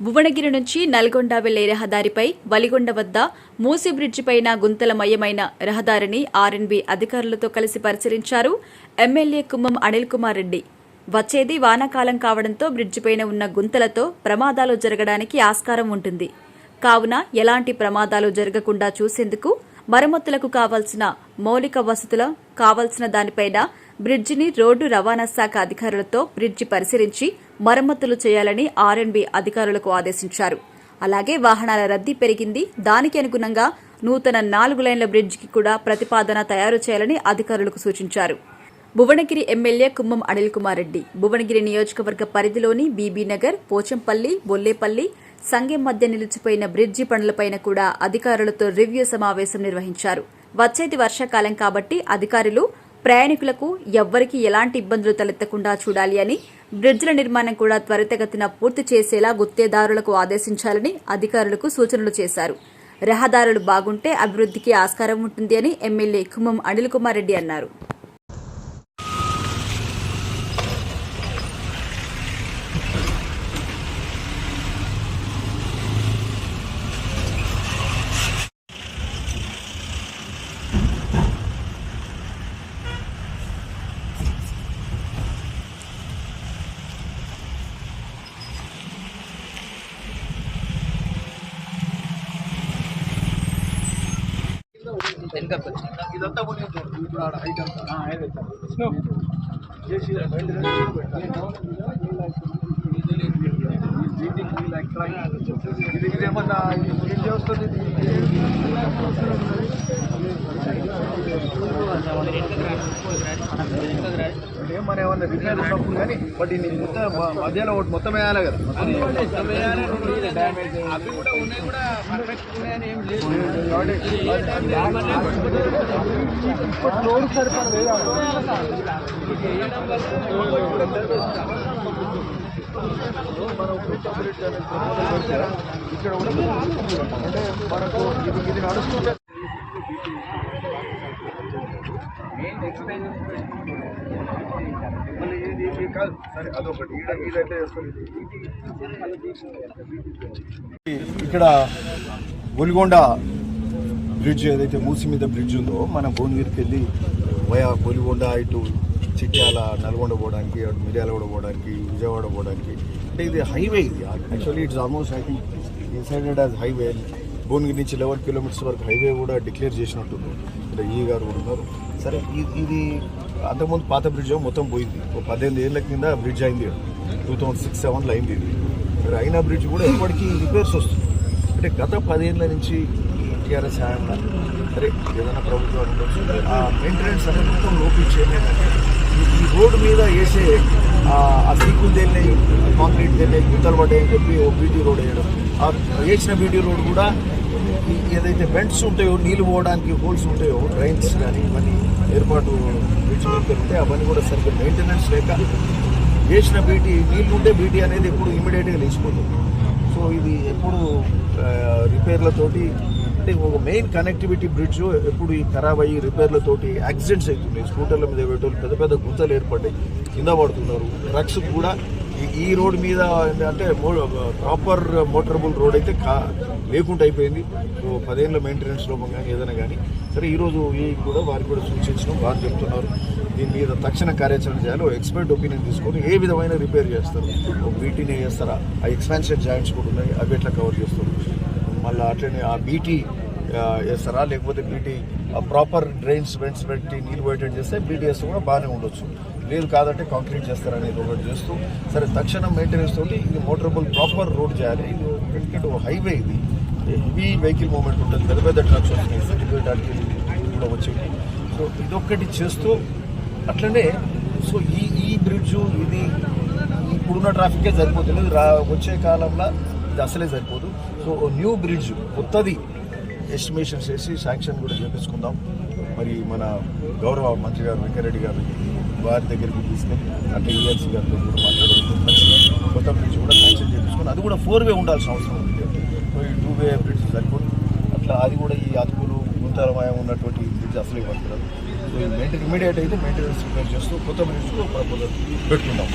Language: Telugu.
భువనగిరి నుంచి నల్గొండ వెళ్ళే రహదారిపై వలిగొండ వద్ద మూసి బ్రిడ్జి పైన గుంతలమయమైన రహదారిని ఆర్ఎన్బి అధికారులతో కలిసి పరిశీలించారు ఎమ్మెల్యే కుమ్మం అనిల్ కుమార్ రెడ్డి. వచ్చేది వానాకాలం కావడంతో బ్రిడ్జి పైన ఉన్న గుంతలతో ప్రమాదాలు జరగడానికి ఆస్కారం ఉంటుంది. కావున ఎలాంటి ప్రమాదాలు జరగకుండా చూసేందుకు మరమ్మతులకు కావాల్సిన మౌలిక వసతుల కావాల్సిన దానిపైన బ్రిడ్జిని రోడ్డు రవాణా శాఖ అధికారులతో బ్రిడ్జి పరిశీలించి మరమ్మతులు చేయాలని ఆర్ఎన్బి అధికారులకు ఆదేశించారు. అలాగే వాహనాల రద్దీ పెరిగింది. దానికి అనుగుణంగా నూతన నాలుగు లైన్ల బ్రిడ్జికి కూడా ప్రతిపాదన తయారు చేయాలని అధికారులకు సూచించారు. భువనగిరి ఎమ్మెల్యే కుమ్మం అనిల్ కుమార్ రెడ్డి భువనగిరి నియోజకవర్గ పరిధిలోని బీబీనగర్ పోచంపల్లి బొల్లేపల్లి సంఘం మధ్య నిలిచిపోయిన బ్రిడ్జి పనులపైన కూడా అధికారులతో రివ్యూ సమావేశం నిర్వహించారు. వచ్చేది వర్షాకాలం కాబట్టి అధికారులు ప్రయాణికులకు ఎవ్వరికీ ఎలాంటి ఇబ్బందులు తలెత్తకుండా చూడాలి అని బ్రిడ్జ్ల నిర్మాణం కూడా త్వరితగతిన పూర్తి చేసేలా గుత్తేదారులకు ఆదేశించాలని అధికారులకు సూచనలు చేశారు. రహదారులు బాగుంటే అభివృద్ధికి ఆస్కారం ఉంటుంది అని ఎమ్మెల్యే ఖుమ్మం అనిల్ కుమార్ రెడ్డి అన్నారు. వెనకకు ఇదంతా చూడు ఇప్పుడు ఆడ హైట్ అంతా. చేసి బయట ఇది ఇది ఏమన్నా ఏం చేస్తుంది ఏమన్నా ఏమన్నా రిపేర్ ఉన్నప్పుడు కానీ బట్ ఇది మొత్తం మధ్యలో ఒకటి మొత్తం వేయాలి కదా. ఏం ఇక్కడ కూడా అంటే మనకు ఇది ఇది నడుస్తుంటే మెయిన్ ఎక్స్ప్లెయిన్ మళ్ళీ ఇది ఇది కాదు సరే అదొకటి ఈడ ఇక్కడ గొలిగొండ బ్రిడ్జ్ ఏదైతే మూసి మీద బ్రిడ్జ్ ఉందో మన భువనగిరికి వెళ్ళి వయా గొలిగొండ ఇటు చిట్యాల నల్గొండ పోవడానికి అటు మిర్యాలగూడ పోవడానికి విజయవాడ పోవడానికి. అంటే ఇది హైవే ఇది. Actually it's almost I think decided as highway Bhuvanagiri నుంచి లెవెన్ కిలోమీటర్స్ వరకు హైవే కూడా డిక్లేర్ చేసినట్టుంది ఇక్కడ ఈ గారు కూడా ఉన్నారు. సరే ఇది ఇది అంతకుముందు పాత బ్రిడ్జ్ మొత్తం పోయింది. ఒక పద్దెనిమిది ఏళ్ళ కింద బ్రిడ్జ్ అయింది టూ థౌజండ్ సిక్స్ సెవెన్లో అయింది ఇది. మరి అయిన బ్రిడ్జ్ కూడా ఎప్పటికీ రిపేర్స్ వస్తుంది. అంటే గత పదేళ్ళ నుంచి టీఆర్ఎస్ హయాంలో సరే ఏదైనా ప్రభుత్వం ఉండొచ్చు ఆ మెయింటెనెన్స్ అనేది మొత్తం లోపించేది ఏంటంటే ఈ- రోడ్డు మీద వేసే ఆ సీకులు తెలియ కాంక్రీట్ తెలియ గుంతలు పడ్డాయని చెప్పి ఓ బీటీ రోడ్ వేయడం. ఆ వేసిన బీటీ రోడ్ కూడా ఏదైతే బెండ్స్ ఉంటాయో నీళ్ళు పోవడానికి హోల్స్ ఉంటాయో డ్రైన్స్ కానీ ఇవన్నీ ఏర్పాటు బ్రిడ్జ్ అవన్నీ కూడా సరిగ్గా మెయింటెనెన్స్ లేక వేసిన బీటీ నీళ్ళు ఉంటే బీటీ అనేది ఎప్పుడు ఇమీడియట్గా లేచిపోతుంది. సో ఇది ఎప్పుడు రిపేర్లతోటి అంటే ఒక మెయిన్ కనెక్టివిటీ బ్రిడ్జ్ ఎప్పుడు ఈ ఖరాబ్ అయ్యి రిపేర్లతోటి యాక్సిడెంట్స్ అవుతున్నాయి. స్కూటర్ల మీద పెట్టేవాళ్ళు పెద్ద పెద్ద గుంతలు ఏర్పడ్డాయి కింద పడుతున్నారు. ట్రక్స్ కూడా ఈ- ఈ రోడ్ మీద అంటే ప్రాపర్ మోటరబుల్ రోడ్ అయితే కా లేకుండా అయిపోయింది. పదేళ్ళ మెయింటెనెన్స్ లోపం కానీ ఏదైనా కానీ. సరే ఈరోజు ఈ కూడా వారికి కూడా సూచించడం వారు చెప్తున్నారు. దీని మీద తక్షణ కార్యాచరణ చేయాలి. ఎక్స్పర్ట్ ఒపీనియన్ తీసుకొని ఏ విధమైన రిపేర్ చేస్తారు? బీటీని చేస్తారా? ఆ ఎక్స్పాన్షన్ జాయింట్స్ కూడా ఉన్నాయి. అవి ఎట్లా కవర్ చేస్తారు? మళ్ళీ అట్లనే ఆ బీటీ వేస్తారా లేకపోతే బీటీ ప్రాపర్ డ్రైన్స్ వెంట్స్ పెట్టి నీళ్ళు పోయేటట్టు చేస్తే బీటీఎస్ కూడా బాగానే ఉండొచ్చు. లేదు కాదంటే కాంక్రీట్ చేస్తారనేది ఒకటి చేస్తూ. సరే తక్షణం మెయింటెనెన్స్ తోటి ఇది మోటరబుల్ ప్రాపర్ రోడ్ చేయాలి. ఇది హైవే ఇది. హెవీ వెహికల్ మూమెంట్ ఉంటుంది. పెద్ద పెద్ద ట్రక్స్ వస్తున్నాయి. సర్టిఫికేట్ అడిగి కూడా వచ్చేవి. సో ఇదొక్కటి చేస్తూ అట్లనే సో ఈ ఈ బ్రిడ్జ్ ఇది ఇప్పుడున్న ట్రాఫికే సరిపోతుంది రా వచ్చే కాలంలో ఇది అసలే సరిపోదు. సో న్యూ బ్రిడ్జ్ కొత్తది. ఎస్టిమేషన్స్ చేసి శాంక్షన్ కూడా చేపించుకుందాం. మరి మన గౌరవ మంత్రి గారు వెంకరెడ్డి గారు వారి దగ్గరికి తీసుకెళ్ళి అంటే ఈఎల్సీ గారితో కూడా మాట్లాడుకుంటూ కొత్త బ్రిడ్జ్ కూడా శాంక్షన్ చేపించుకొని అది కూడా ఫోర్ వే ఉండాల్సిన అవసరం ఉంది బ్రిడ్జ్ సరిపోదు. అట్లా అది కూడా ఈ అతుకులు గుంతలమయం ఉన్నటువంటి బ్రిడ్జ్ అసలు ఇవ్వట్లేదు. సో ఈ మెయింటెన్ ఇమీడియట్ అయితే మెయింటెనెన్స్ రిపేర్ చేస్తూ కొత్త బ్రిడ్జ్ ప్రపోజల్ పెట్టుకుందాం